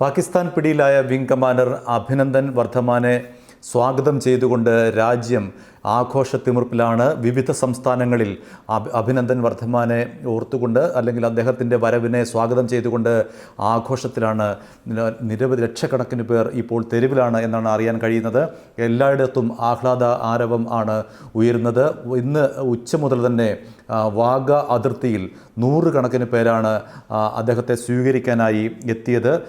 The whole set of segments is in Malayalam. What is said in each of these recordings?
പാകിസ്ഥാൻ പിടിയിലായ വിംഗ് കമാൻഡർ അഭിനന്ദൻ വർദ്ധമാനെ സ്വാഗതം ചെയ്തുകൊണ്ട് രാജ്യം ആഘോഷത്തിമിർപ്പിലാണ് വിവിധ സംസ്ഥാനങ്ങളിൽ അഭിനന്ദൻ വർദ്ധമാനെ ഓർത്തുകൊണ്ട് അല്ലെങ്കിൽ അദ്ദേഹത്തിന്റെ വരവിനെ സ്വാഗതം ചെയ്തുകൊണ്ട് ആഘോഷത്തിലാണ് നിര- നിരവധി ലക്ഷക്കണക്കിന് പേർ ഇപ്പോൾ തെരുവിലാണ് എന്നാണ് അറിയാൻ കഴിയുന്നത്. എല്ലായിടത്തും ആഹ്ലാദ ആരവം ആണ് ഉയരുന്നത്. ഇന്ന് ഉച്ച മുതൽ തന്നെ വാഗ അതിർത്തിയിൽ നൂറുകണക്കിന് പേരാണ് അദ്ദേഹത്തെ സ്വീകരിക്കാനായി എത്തിയത്.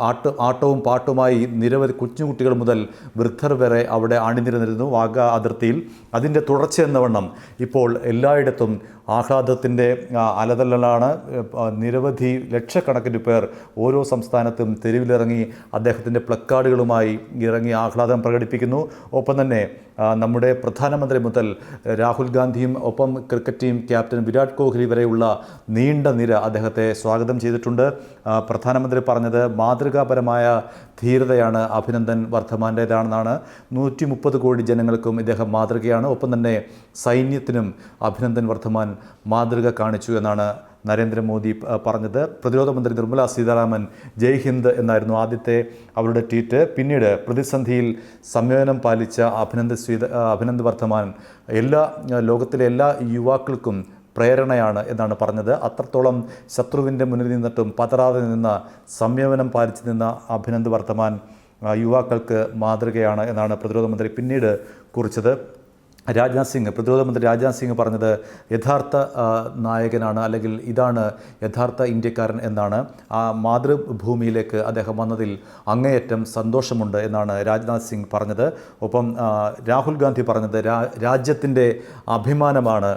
ആട്ട് ആട്ടവും പാട്ടുമായി നിരവധി കുഞ്ഞുകുട്ടികൾ മുതൽ വൃദ്ധർ വരെ അവിടെ അണിനിരന്നിരുന്നു. വാഗ അതിർത്തിയിൽ അതിന്റെ തുടർച്ച എന്ന വണ്ണം ഇപ്പോൾ എല്ലായിടത്തും ആഹ്ലാദത്തിന്റെ അലതല്ലലാണ് നിരവധി ലക്ഷക്കണക്കിന് പേർ ഓരോ സംസ്ഥാനത്തും തെരുവിലിറങ്ങി അദ്ദേഹത്തിന്റെ പ്ലക്കാർഡുകളുമായി ഇറങ്ങി ആഹ്ലാദം പ്രകടിപ്പിക്കുന്നു. ഒപ്പം തന്നെ നമ്മുടെ പ്രധാനമന്ത്രി മുതൽ രാഹുൽ ഗാന്ധിയും ഒപ്പം cricket team captain Virat Kohli വരെയുള്ള നീണ്ട നിര അദ്ദേഹത്തെ സ്വാഗതം ചെയ്തിട്ടുണ്ട്. പ്രധാനമന്ത്രി പറഞ്ഞത് മാതൃകാപരമായ ധീരതയാണ് അഭിനന്ദൻ വർദ്ധമാന്റേതാണെന്നാണ് നൂറ്റി മുപ്പത് കോടി ജനങ്ങൾക്കും ഇദ്ദേഹം മാതൃകയാണ്. ഒപ്പം തന്നെ സൈന്യത്തിനും അഭിനന്ദൻ വർദ്ധമാൻ മാതൃക കാണിച്ചു എന്നാണ് നരേന്ദ്രമോദി പറഞ്ഞത്. പ്രതിരോധ മന്ത്രി നിർമ്മല സീതാരാമൻ ജയ് ഹിന്ദ് എന്നായിരുന്നു ആദ്യത്തെ അവരുടെ ട്വീറ്റ്. പിന്നീട് പ്രതിസന്ധിയിൽ സംയോജനം പാലിച്ച അഭിനന്ദ് സീത അഭിനന്ദ് വർദ്ധമാൻ എല്ലാ ലോകത്തിലെ എല്ലാ യുവാക്കൾക്കും പ്രേരണയാണ് എന്നാണ് പറഞ്ഞത്. അത്രത്തോളം ശത്രുവിന്റെ മുന്നിൽ നിന്നിട്ടും പതറാതെ നിന്ന് സംയമനം പാലിച്ചു നിന്ന അഭിനന്ദ് വർദ്ധമാൻ യുവാക്കൾക്ക് മാതൃകയാണ് എന്നാണ് പ്രതിരോധ മന്ത്രി പിന്നീട് കുറിച്ചത്. രാജ്നാഥ് സിംഗ് പ്രതിരോധ മന്ത്രി രാജ്നാഥ് സിംഗ് പറഞ്ഞത് യഥാർത്ഥ നായകനാണ് അല്ലെങ്കിൽ ഇതാണ് യഥാർത്ഥ ഇന്ത്യക്കാരൻ എന്നാണ്. ആ മാതൃഭൂമിയിലേക്ക് അദ്ദേഹം വന്നതിൽ അങ്ങേയറ്റം സന്തോഷമുണ്ട് എന്നാണ് രാജ്നാഥ് സിംഗ് പറഞ്ഞത്. ഒപ്പം രാഹുൽ ഗാന്ധി പറഞ്ഞത് രാജ്യത്തിന്റെ അഭിമാനമാണ്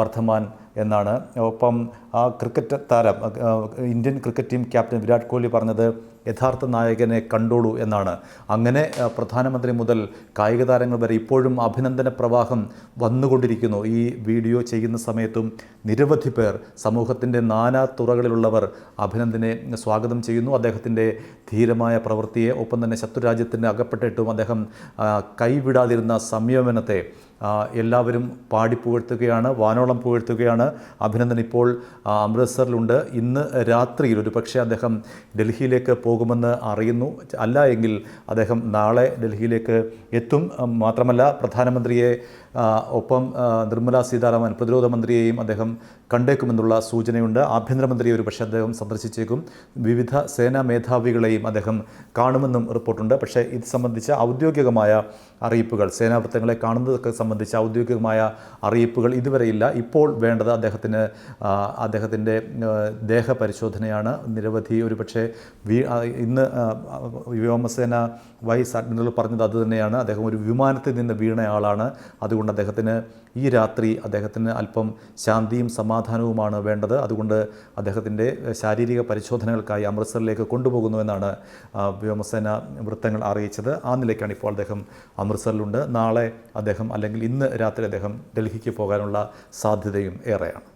വർദ്ധമാൻ എന്നാണ്. ഒപ്പം ആ ക്രിക്കറ്റ് താരം Indian cricket team captain Virat Kohli പറഞ്ഞത് യഥാർത്ഥ നായകനെ കണ്ടോളൂ എന്നാണ്. അങ്ങനെ പ്രധാനമന്ത്രി മുതൽ കായിക താരങ്ങൾ വരെ ഇപ്പോഴും അഭിനന്ദന പ്രവാഹം വന്നുകൊണ്ടിരിക്കുന്നു. ഈ വീഡിയോ ചെയ്യുന്ന സമയത്തും നിരവധി പേർ സമൂഹത്തിന്റെ നാനാ തുറകളിലുള്ളവർ അഭിനന്ദനെ സ്വാഗതം ചെയ്യുന്നു. അദ്ദേഹത്തിന്റെ ധീരമായ പ്രവൃത്തിയെ ഒപ്പം തന്നെ ശത്രുരാജ്യത്തിന് അകപ്പെട്ടിട്ടും അദ്ദേഹം കൈവിടാതിരുന്ന സംയമനത്തെ എല്ലാവരും പാടി പുകഴ്ത്തുകയാണ് വാനോളം പുകഴ്ത്തുകയാണ്. അഭിനന്ദൻ ഇപ്പോൾ അമൃത്സറിലുണ്ട്. ഇന്ന് രാത്രിയിൽ ഒരു പക്ഷേ അദ്ദേഹം ഡൽഹിയിലേക്ക് പോകുമെന്ന് അറിയുന്നു. അല്ല എങ്കിൽ അദ്ദേഹം നാളെ ഡൽഹിയിലേക്ക് എത്തും. മാത്രമല്ല പ്രധാനമന്ത്രിയെ ഒപ്പം നിർമ്മല സീതാരാമൻ പ്രതിരോധ മന്ത്രിയെയും അദ്ദേഹം കണ്ടേക്കുമെന്നുള്ള സൂചനയുണ്ട്. ആഭ്യന്തരമന്ത്രിയെ ഒരു പക്ഷേ അദ്ദേഹം സന്ദർശിച്ചേക്കും. വിവിധ സേനാ മേധാവികളെയും അദ്ദേഹം കാണുമെന്നും റിപ്പോർട്ടുണ്ട്. പക്ഷേ ഇത് സംബന്ധിച്ച ഔദ്യോഗികമായ അറിയിപ്പുകൾ സേനാവൃത്തങ്ങളെ കാണുന്നതൊക്കെ സംബന്ധിച്ച ഔദ്യോഗികമായ അറിയിപ്പുകൾ ഇതുവരെയില്ല. ഇപ്പോൾ വേണ്ടത് അദ്ദേഹത്തിന് അദ്ദേഹത്തിന്റെ ദേഹപരിശോധനയാണ്. നിരവധി ഒരു പക്ഷേ വി ഇന്ന് വ്യോമസേന വൈസ് അഡ്മിറൽ പറഞ്ഞത് അതുതന്നെയാണ്. അദ്ദേഹം ഒരു വിമാനത്തിൽ നിന്ന് വീണയാളാണ്. അതുകൊണ്ട് അദ്ദേഹത്തിന് ഈ രാത്രി അദ്ദേഹത്തിന് അല്പം ശാന്തിയും സമാധാനവുമാണ് വേണ്ടത്. അതുകൊണ്ട് അദ്ദേഹത്തിന്റെ ശാരീരിക പരിശോധനകൾക്കായി അമൃത്സറിലേക്ക് കൊണ്ടുപോകുന്നുവെന്നാണ് വ്യോമസേന വൃത്തങ്ങൾ അറിയിച്ചത്. ആ നിലയ്ക്കാണ് ഇപ്പോൾ അദ്ദേഹം അമൃത്സറിലുണ്ട്. നാളെ അദ്ദേഹം അല്ലെങ്കിൽ ഇന്ന് രാത്രി അദ്ദേഹം ഡൽഹിക്ക് പോകാനുള്ള സാധ്യതയും ഏറെയാണ്.